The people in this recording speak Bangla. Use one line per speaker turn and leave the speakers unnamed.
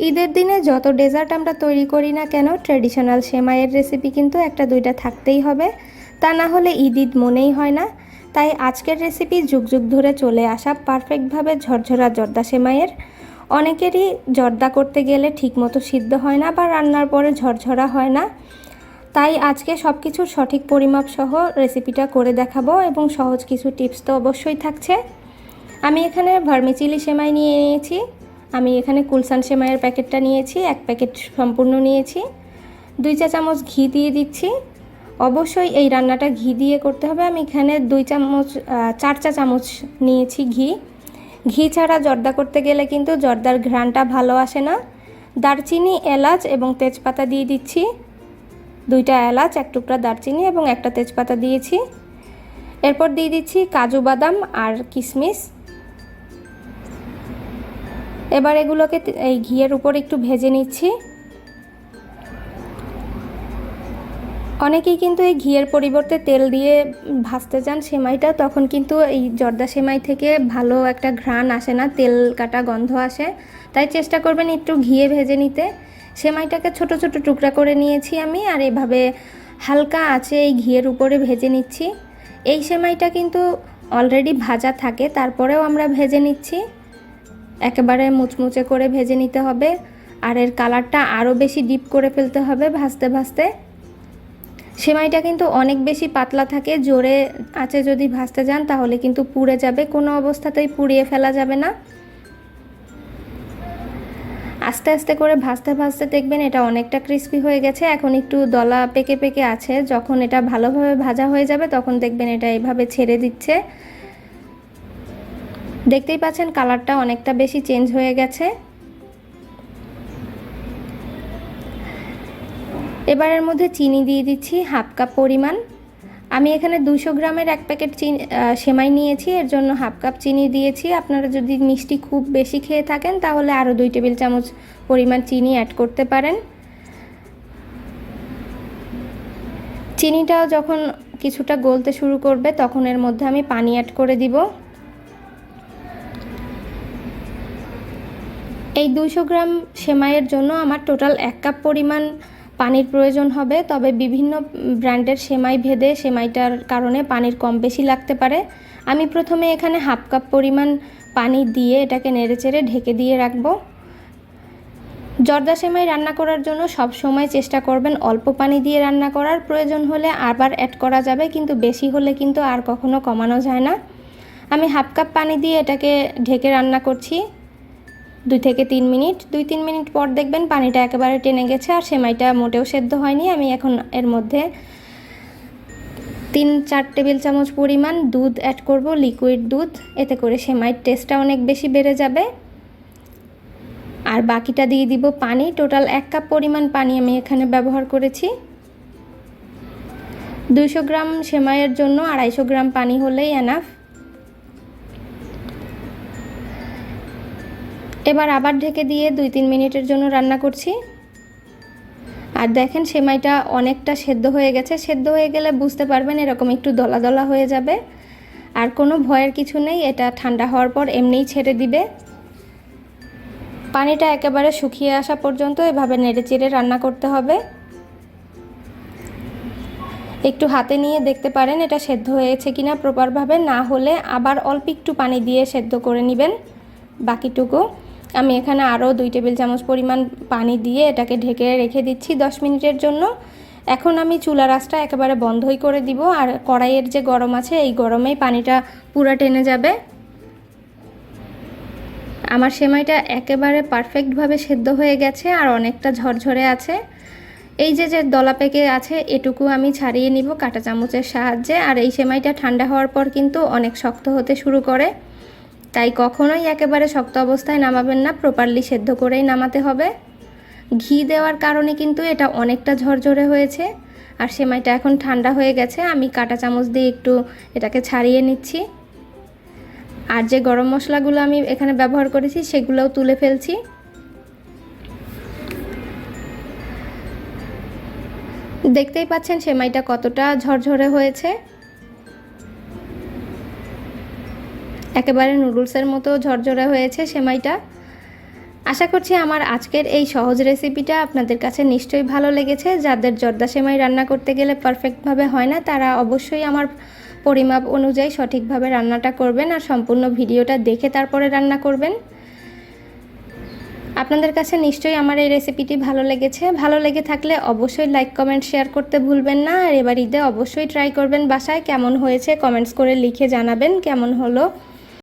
ঈদের দিনে যত ডেজার্ট আমরা তৈরি করি না কেন ট্র্যাডিশনাল সেমাইয়ের রেসিপি কিন্তু একটা দুইটা থাকতেই হবে। তা না হলে ঈদ ঈদ মনেই হয় না। তাই আজকের রেসিপি যুগ যুগ ধরে চলে আসা পারফেক্টভাবে ঝরঝরা জর্দা সেমাইয়ের। অনেকেরই জর্দা করতে গেলে ঠিকমতো সিদ্ধ হয় না বা রান্নার পরে ঝরঝরা হয় না। তাই আজকে সব কিছুর সঠিক পরিমাপ সহ রেসিপিটা করে দেখাবো এবং সহজ কিছু টিপস তো অবশ্যই থাকছে। আমি এখানে ভার্মিচিলি সেমাই নিয়ে নিয়েছি। আমি এখানে কুলসান সেমাইয়ের প্যাকেটটা নিয়েছি, এক প্যাকেট সম্পূর্ণ নিয়েছি। দুই চা চামচ ঘি দিয়ে দিচ্ছি। অবশ্যই এই রান্নাটা ঘি দিয়ে করতে হবে। আমি এখানে দুই চামচ চার চা চামচ নিয়েছি ঘি। ঘি ছাড়া জর্দা করতে গেলে কিন্তু জর্দার ঘ্রাণটা ভালো আসে না। দারচিনি, এলাচ এবং তেজপাতা দিয়ে দিচ্ছি। দুইটা এলাচ, এক টুকরা দারচিনি এবং একটা তেজপাতা দিয়েছি। এরপর দিয়ে দিচ্ছি কাজু বাদাম আর কিশমিশ এবার এগুলোকে এই ঘিয়ের উপর একটু ভেজে নিচ্ছি। অনেকেই কিন্তু এই ঘিয়ের পরিবর্তে তেল দিয়ে ভাজতে চান সেমাইটা, তখন কিন্তু এই জর্দা সেমাই থেকে ভালো একটা ঘ্রাণ আসে না, তেল কাটা গন্ধ আসে। তাই চেষ্টা করবেন একটু ঘিয়ে ভেজে নিতে। সেমাইটাকে ছোট ছোট টুকরা করে নিয়েছি আমি, আর এভাবে হালকা আছে এই ঘিয়ের উপরে ভেজে নিচ্ছি। এই সেমাইটা কিন্তু অলরেডি ভাজা থাকে, তারপরেও আমরা ভেজে নিচ্ছি। একেবারে মুচমুচে করে ভেজে নিতে হবে। আর এর কালারটা আরও বেশি ডিপ করে ফেলতে হবে ভাজতে ভাজতে। সেমাইটা কিন্তু অনেক বেশি পাতলা থাকে, জোরে আছে যদি ভাজতে যান তাহলে কিন্তু পুড়ে যাবে, কোনো অবস্থাতেই পুড়িয়ে ফেলা যাবে না। আস্তে আস্তে করে ভাজতে ভাজতে দেখবেন এটা অনেকটা ক্রিস্পি হয়ে গেছে, এখন একটু দলা পেকে পেকে আছে, যখন এটা ভালোভাবে ভাজা হয়ে যাবে তখন দেখবেন এটা এভাবে ছেড়ে দিচ্ছে। দেখতেই পাচ্ছেন কালারটা অনেকটা বেশি চেঞ্জ হয়ে গেছে। এবারের মধ্যে চিনি দিয়ে দিচ্ছি হাফ কাপ পরিমাণ। আমি এখানে দুশো গ্রামের এক প্যাকেট চিনি সেমাই নিয়েছি, এর জন্য হাফ কাপ চিনি দিয়েছি। আপনারা যদি মিষ্টি খুব বেশি খেয়ে থাকেন, তাহলে আরও দুই টেবিল চামচ পরিমাণ চিনি অ্যাড করতে পারেন। চিনিটাও যখন কিছুটা গলতে শুরু করবে, তখন এর মধ্যে আমি পানি অ্যাড করে দিব। এই দুশো গ্রাম সেমাইয়ের জন্য আমার টোটাল এক কাপ পরিমাণ পানির প্রয়োজন হবে। তবে বিভিন্ন ব্র্যান্ডের সেমাই ভেদে সেমাইটার কারণে পানির কম বেশি লাগতে পারে। আমি প্রথমে এখানে হাফ কাপ পরিমাণ পানি দিয়ে এটাকে নেড়েচেড়ে ঢেকে দিয়ে রাখব। জর্দা সেমাই রান্না করার জন্য সব সময় চেষ্টা করবেন অল্প পানি দিয়ে রান্না করার। প্রয়োজন হলে আবার অ্যাড করা যাবে, কিন্তু বেশি হলে কিন্তু আর কখনো কমানো যায় না। আমি হাফ কাপ পানি দিয়ে এটাকে ঢেকে রান্না করছি। দুই থেকে তিন মিনিট, দুই তিন মিনিট পর দেখবেন পানিটা একেবারে টেনে গেছে আর সেমাইটা মোটেও সেদ্ধ হয়নি। আমি এখন এর মধ্যে তিন, চার টেবিল চামচ পরিমাণ দুধ অ্যাড করব লিকুইড দুধ। এতে করে সেমাইয়ের টেস্টটা অনেক বেশি বেড়ে যাবে। আর বাকিটা দিয়ে দিব পানি। টোটাল এক কাপ পরিমাণ পানি আমি এখানে ব্যবহার করেছি। দুইশো গ্রাম সেমাইয়ের জন্য আড়াইশো গ্রাম পানি হলেই এনাফ এবার আবার ঢেকে দিয়ে দুই তিন মিনিটের জন্য রান্না করছি। আর দেখেন সেমাইটা অনেকটা সেদ্ধ হয়ে গেছে। সেদ্ধ হয়ে গেলে বুঝতে পারবেন এরকম একটু দলা দলা হয়ে যাবে। আর কোনো ভয়ের কিছু নেই, এটা ঠান্ডা হওয়ার পর এমনিই ছেড়ে দিবে। পানিটা একেবারে শুকিয়ে আসা পর্যন্ত এভাবে নেড়ে চেড়ে রান্না করতে হবে। একটু হাতে নিয়ে দেখতে পারেন এটা সেদ্ধ হয়েছে কিনা প্রপারভাবে। না হলে আবার অল্প একটু পানি দিয়ে সেদ্ধ করে নেবেন বাকিটুকু। আমি এখানে আরও দুই টেবিল চামচ পরিমাণ পানি দিয়ে এটাকে ঢেকে রেখে দিচ্ছি দশ মিনিটের জন্য। এখন আমি চুলা রাসটা একেবারে বন্ধই করে দিব আর কড়াইয়ের যে গরম আছে এই গরমেই পানিটা পুরা টেনে যাবে। আমার সেমাইটা একেবারে পারফেক্টভাবে সেদ্ধ হয়ে গেছে আর অনেকটা ঝরঝরে আছে। এই যে যে দলা পেকে আছে এটুকু আমি ছাড়িয়ে নিব কাঁটা চামচের সাহায্যে। আর এই সেমাইটা ঠান্ডা হওয়ার পর কিন্তু অনেক শক্ত হতে শুরু করে। তাই কখনোই একেবারে শক্ত অবস্থায় নামাবেন না প্রপারলি সেদ্ধ করেই নামাতে হবে। ঘি দেওয়ার কারণে কিন্তু এটা অনেকটা ঝরঝরে হয়েছে। আর সেমাইটা এখন ঠান্ডা হয়ে গেছে, আমি কাঁটা চামচ দিয়ে একটু এটাকে ছাড়িয়ে নিচ্ছি। আর যে গরম মশলাগুলো আমি এখানে ব্যবহার করেছি, সেগুলোও তুলে ফেলছি। দেখতেই পাচ্ছেন সেমাইটা কতটা ঝরঝরে হয়েছে। একেবারে নুডলসের মতো ঝরঝরে হয়েছে সেমাইটা। আশা করছি আমার আজকের এই সহজ রেসিপিটা আপনাদের কাছে নিশ্চয়ই ভালো লেগেছে। যাদের জর্দা সেমাই রান্না করতে গেলে পারফেক্টভাবে হয় না, তারা অবশ্যই আমার পরিমাপ অনুযায়ী সঠিকভাবে রান্নাটা করবেন আর সম্পূর্ণ ভিডিওটা দেখে তারপরে রান্না করবেন। আপনাদের কাছে নিশ্চয়ই আমার এই রেসিপিটি ভালো লেগেছে। ভালো লেগে থাকলে অবশ্যই লাইক, কমেন্ট, শেয়ার করতে ভুলবেন না। আর এবার ঈদে অবশ্যই ট্রাই করবেন বাসায়। কেমন হয়েছে কমেন্টস করে লিখে জানাবেন কেমন হলো।